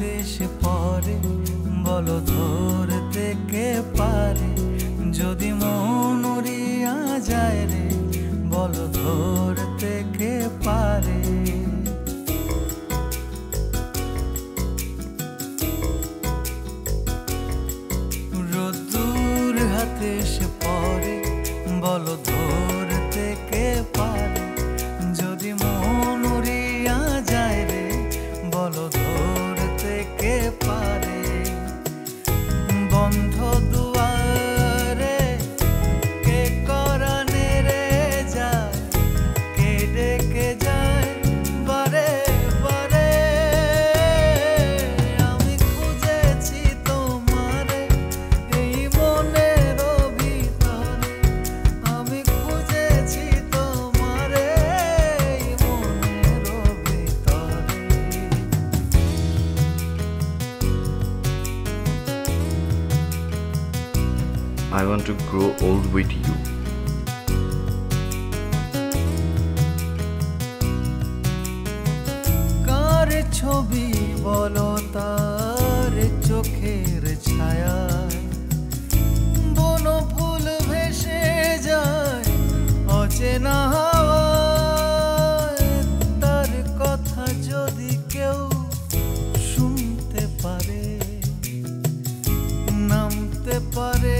এসে পরে, বলো ধরতে কে পারে। যদি মন উড়িয়া যায় রে, বলো ধরতে কে পারে। রোদ্দুর হাতে সে পরে বলো ধরতে I want to grow old with you. ছবি বলো তার চোখের ছায়ায় বন ফুল ভেসে যায় অচেনা তার কথা যদি কেউ শুনতে পারে, নামতে পারে